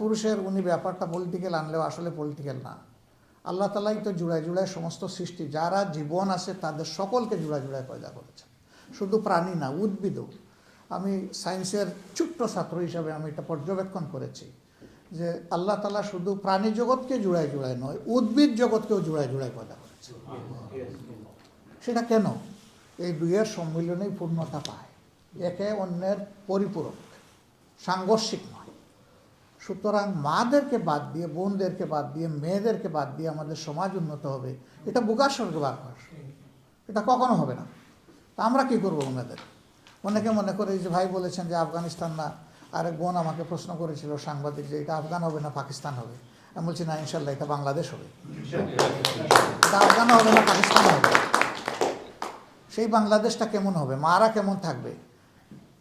পুরুষের উনি ব্যাপারটা পলিটিক্যাল আনলেও আসলে পলিটিক্যাল না। আল্লাহ তালাই তো জুড়ায় জুড়ায় সমস্ত সৃষ্টি, যারা জীবন আছে তাদের সকলকে জুড়ায় জুড়ায় পয়দা করেছে শুধু প্রাণী না, উদ্ভিদও। আমি সায়েন্সের ছোট্ট ছাত্র হিসাবে আমি এটা পর্যবেক্ষণ করেছি যে আল্লাহ তালা শুধু প্রাণী জগৎকে জুড়ায় জুড়ায় নয়, উদ্ভিদ জগৎকেও জুড়ায় জুড়ায় পয়দা করেছে সেটা কেন? এই দুইয়ের সম্মিলনেই পূর্ণতা পায়। একে অন্যের পরিপূরক, সাংঘর্ষিক নয়। সুতরাং মাদেরকে বাদ দিয়ে, বোনদেরকে বাদ দিয়ে, মেয়েদেরকে বাদ দিয়ে আমাদের সমাজ উন্নত হবে। এটা বুকার স্বর্গে বার করা। এটা কখনো হবে না। তা আমরা কি করব ওনাদের? অনেকে মনে করে যে ভাই বলেছেন যে আফগানিস্তান না আরেক বোন আমাকে প্রশ্ন করেছিল সাংবাদিক যে এটা আফগান হবে না পাকিস্তান হবে? আমি বলছি, না, ইনশাল্লাহ, এটা বাংলাদেশ হবে। এটা আফগান হবে না পাকিস্তান হবে? সেই বাংলাদেশটা কেমন হবে? মারা কেমন থাকবে?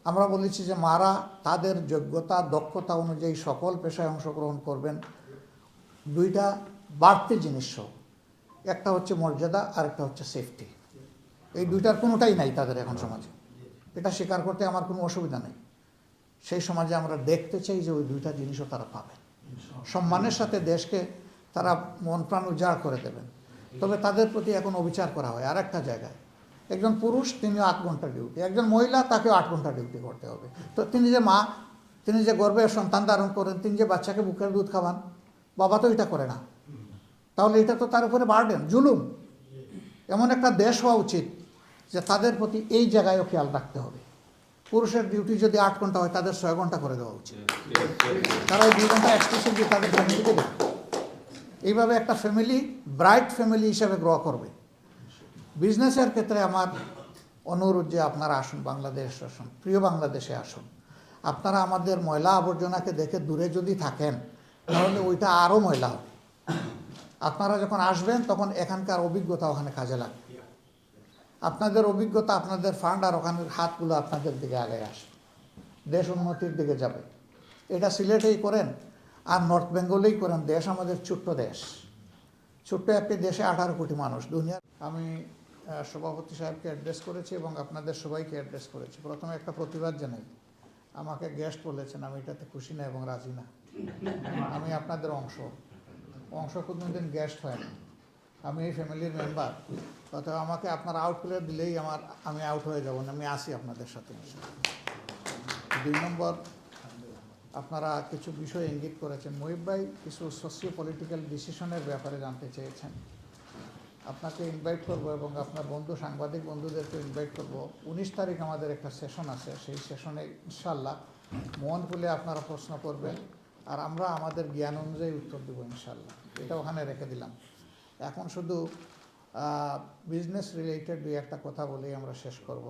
আমরা বলেছি যে মারা তাদের যোগ্যতা, দক্ষতা অনুযায়ী সকল পেশায় অংশগ্রহণ করবেন। দুইটা বাড়তি জিনিস। একটা হচ্ছে মর্যাদা আর একটা হচ্ছে সেফটি এই দুইটার কোনোটাই নাই তাদের এখন সমাজে। এটা স্বীকার করতে আমার কোনো অসুবিধা নেই। সেই সমাজে আমরা দেখতে চাই যে ওই দুইটা জিনিসও তারা পাবে সম্মানের সাথে দেশকে তারা মন প্রাণ উজাড় করে দেবেন। তবে তাদের প্রতি এখন অবিচার করা হয়। আর একটা জায়গায় একজন পুরুষ তিনি আট ঘণ্টা ডিউটি একজন মহিলা তাকেও আট ঘণ্টা ডিউটি করতে হবে। তো তিনি যে মা, তিনি যে গর্বে সন্তান ধারণ করেন, তিনি যে বাচ্চাকে বুকের দুধ খাওয়ান, বাবা তো এটা করে না। তাহলে এটা তো তার উপরে বার্ডেন জুলুম। এমন একটা দেশ হওয়া উচিত যে তাদের প্রতি এই জায়গায়ও খেয়াল রাখতে হবে। পুরুষের ডিউটি যদি আট ঘণ্টা হয়, তাদের ছয় ঘণ্টা করে দেওয়া উচিত। তারা দুই ঘণ্টা এক্সক্লুসিভলি তাদের ফ্যামিলিকে দেবে এইভাবে একটা ফ্যামিলি ব্রাইট ফ্যামিলি হিসাবে গ্রো করবে। বিজনেসের ক্ষেত্রে আমার অনুরোধ যে আপনারা আসুন বাংলাদেশ আসুন, প্রিয় বাংলাদেশে আসুন। আপনারা আমাদের ময়লা আবর্জনাকে দেখে দূরে যদি থাকেন, তাহলে ওইটা আরও ময়লা হবে। আপনারা যখন আসবেন, তখন এখানকার অভিজ্ঞতা ওখানে কাজে লাগবে। আপনাদের অভিজ্ঞতা, আপনাদের ফান্ড আর ওখানের হাতগুলো আপনাদের দিকে আগে আসে দেশ উন্নতির দিকে যাবে। এটা সিলেটেই করেন, আর নর্থ বেঙ্গলেই করেন। দেশ আমাদের ছোট্ট দেশ। ছোট্ট একটি দেশে আঠারো কোটি মানুষ। দুনিয়ার আমি সভাপতি সাহেবকে অ্যাড্রেস করেছি এবং আপনাদের সবাইকে অ্যাড্রেস করেছি। প্রথমে একটা প্রতিবাদ জানাই। আমাকে গেস্ট বলেছেন, আমি এটাতে খুশি না এবং রাজি না। আমি আপনাদের অংশ। অংশ কোনোদিন গেস্ট হয় না। আমি এই ফ্যামিলির মেম্বার অথবা আমাকে আপনার আউট করে দিলেই আমার, আমি আউট হয়ে যাব না, আমি আসি আপনাদের সাথে। দুই নম্বর, আপনারা কিছু বিষয় ইঙ্গিত করেছেন। মহিব ভাই কিছু সোশিও পলিটিক্যাল ডিসিশনের ব্যাপারে জানতে চেয়েছেন। আপনাকে ইনভাইট করব এবং আপনার বন্ধু, সাংবাদিক বন্ধুদেরকে ইনভাইট করব। উনিশ তারিখ আমাদের একটা সেশন আছে, সেই সেশনে ইনশাল্লাহ মন খুলে আপনারা প্রশ্ন করবেন আর আমরা আমাদের জ্ঞান অনুযায়ী উত্তর দেবো ইনশাল্লাহ এটা ওখানে রেখে দিলাম। এখন শুধু বিজনেস রিলেটেড দুই একটা কথা বলেই আমরা শেষ করব।